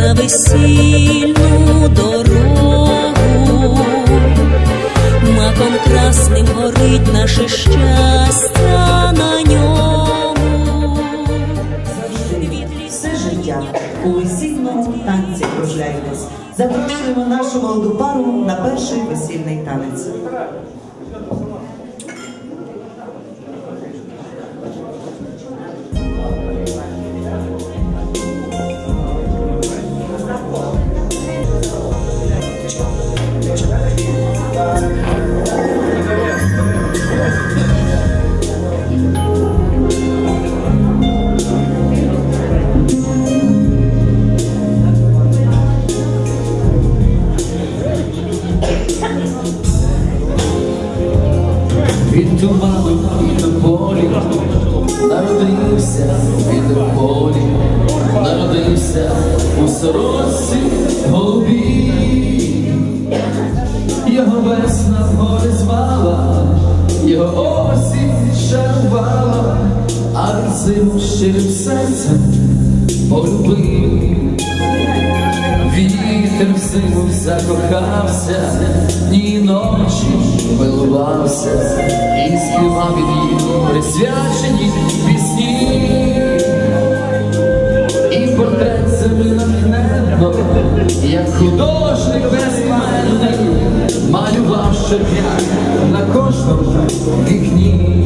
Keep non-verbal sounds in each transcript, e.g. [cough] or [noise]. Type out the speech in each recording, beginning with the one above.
на весільну дорогу, маком красним горить наше щастя на ньому. Все життя у весільному танці кружляємось. Запрошуємо нашу молоду пару на перший весільний танець. Щирим серцем полюбив. Вітер в зиму закохався, ні ночі милувався і співав від їх присвячені пісні. І портрет зими натхненно, як художник безіменний, малював щодня на кожному вікні.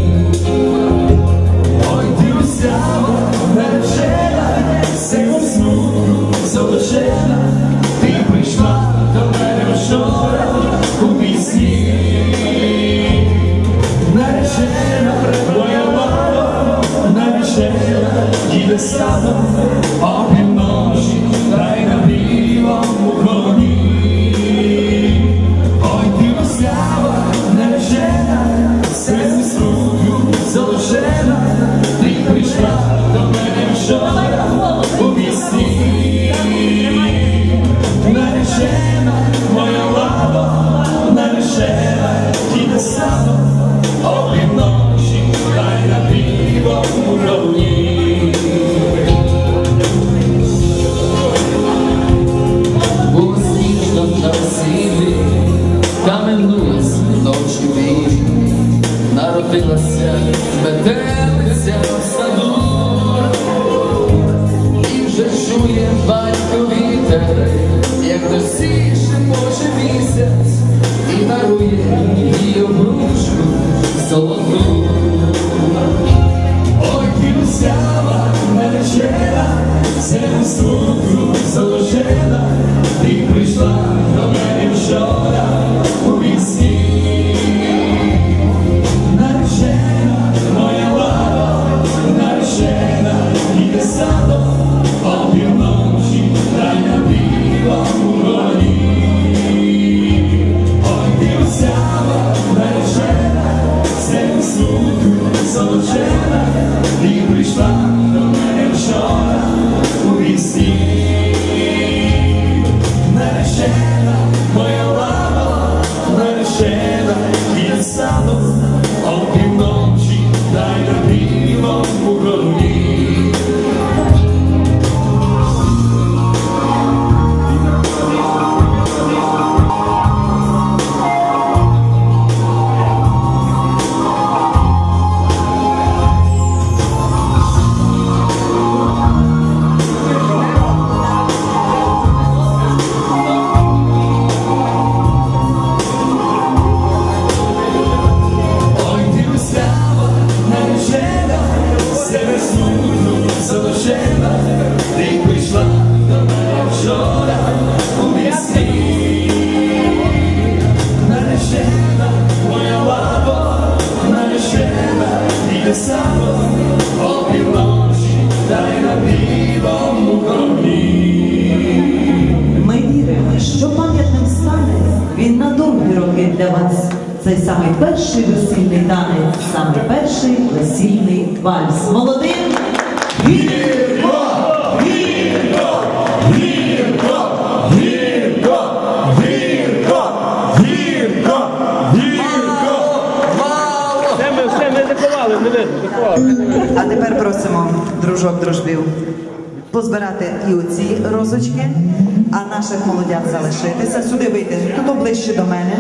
southern може місяць, і дарує її обручку золоту. Ой, сява, наречена, це стуку заложена, ти прийшла до мене вчора Наречена, залишена, ти прийшла до мене вчора у вісні. Наречена, моя лава, наречена, іде сало, опівночі, та й на білому коні. Ми віримо, що пам'ятним стане він на довгі роки для вас. Цей самий перший весільний танець, самий перший весільний вальс. Молодим заховали, не видно. А тепер просимо дружок дружбів. позбирати і оці розочки, а наших молодят залишитися. Сюди вийти, тут ближче до мене.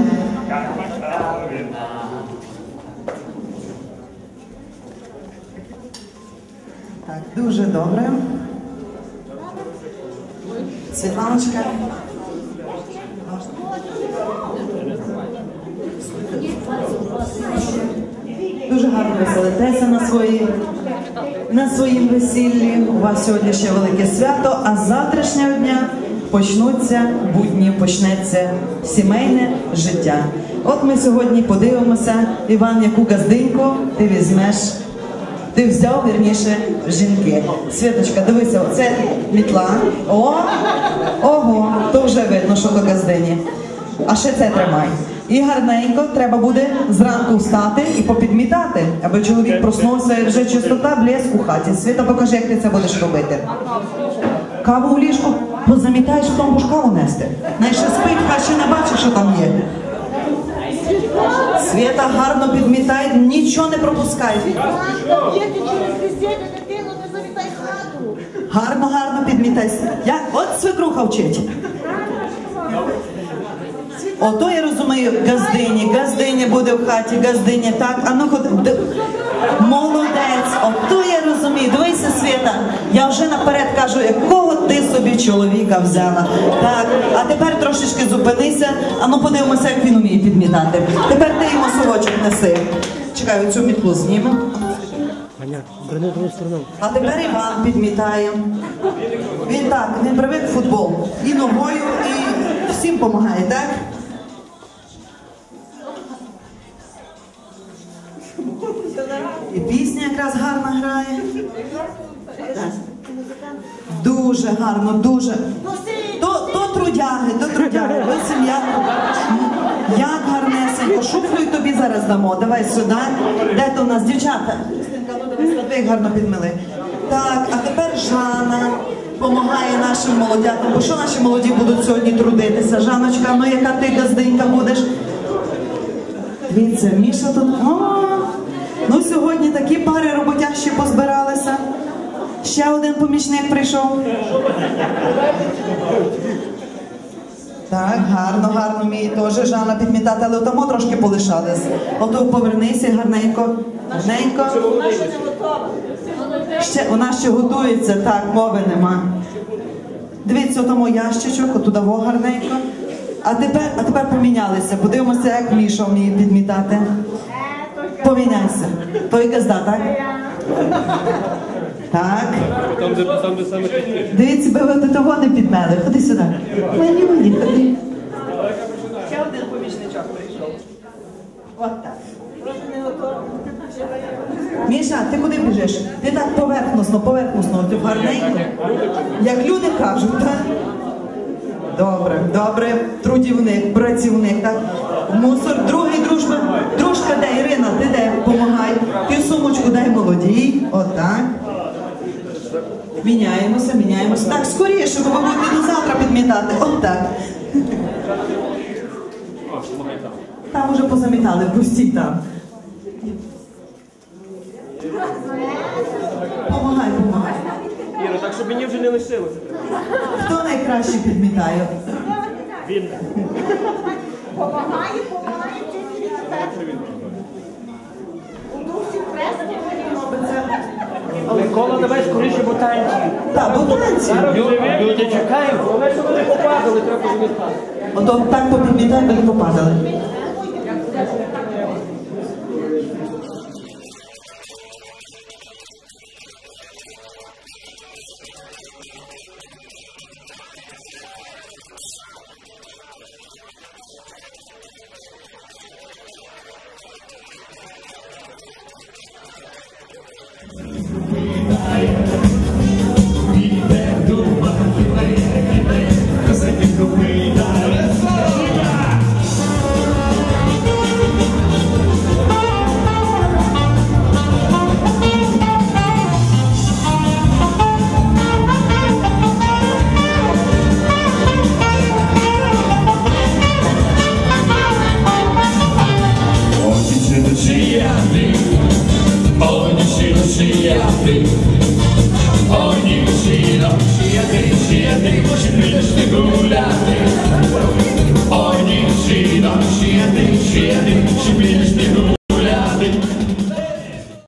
Так, дуже добре. Світланочка. Дуже гарно веселитеся на свої, на своїм весіллі. У вас сьогодні ще велике свято, а з завтрашнього дня почнуться будні, почнеться сімейне життя. От ми сьогодні подивимося, Іван, яку газдиньку ти візьмеш. Ти взяв вірніше жінки. Світочка, дивися, оце мітла. О, ого, то вже видно, що то газдині. А ще це тримай. І гарненько треба буде зранку встати і попідмітати, аби чоловік проснувся вже чистота, блеск у хаті. Світа, покажи, як ти це будеш робити. Каву у ліжку позамітаєш, потім будеш каву нести. Найше спить, хай ще не бачиш, що там є. Світа гарно підмітай, нічого не хату. Гарно, гарно підмітай. Я, от свекруха вчить. Ото я розумію, газдині, газдині буде в хаті, газдині, так, а ну ходи. Молодець, ото я розумію. Дивися, Свята, я вже наперед кажу, якого ти собі чоловіка взяла. Так, а тепер трошечки зупинися, а ну подивимося, як він вміє підмітати. Тепер ти йому совочок неси. Чекай, оцю мітлу знімемо. Сторону. А тепер Іван підмітає. Він так, він привик в футбол. І ногою, і всім допомагає, так? І пісня якраз гарно грає. Дуже гарно, дуже. То, то трудяги, то трудяги. Ви сім'я. Як гарнесенько. Шуфлю тобі зараз дамо. Давай сюди. Де то у нас дівчата? Ви гарно підмили. Так, а тепер Жанна допомагає нашим молодятам. Бо що наші молоді будуть сьогодні трудитися? Жаночка, ну яка ти газдинька будеш? Дивіться, Міша тут. О, ну сьогодні такі пари роботящі позбиралися. Ще один помічник прийшов. Так, гарно, гарно вміє теж Жанна підмітати, але тому трошки полишались. Ото повернися гарненько, гарненько. Ще, вона ще готується, так, мови нема. Дивіться, тому ящичок, отуда гарненько. А тепер, а тепер помінялися. Подивимося, як Міша вміє підмітати. Поміняйся. Той газда, так? Так. Там, де, там, де саме Дивіться, би ви до того не підмели. Ходи сюди. Мені, мені, ходи. Ще один помічничок прийшов. От так. [laughs] Міша, ти куди біжиш? Ти так поверхносно, поверхносно, ти гарненько. Як люди кажуть, так? Добре, добре, трудівник, працівник, так? Мусор, другий дружба. Дружка де, Ірина, ти де? Помагай. Ти сумочку дай молодій. Отак. Міняємося, міняємося. Так, скоріше, бо ви будете до завтра підмітати. Отак. Там уже позамітали, пустіть там. Помагай, помагай. Іро, так щоб мені вже не лишилося. Хто найкраще підмітає? Він. Помагає, помагає, цей тепер. У душі хрестки Микола, давай скоріше бо танці. Так, бо танці. Люди, чекають, але що вони попадали, треба замітати. Ото так попідмітай, бо не попадали.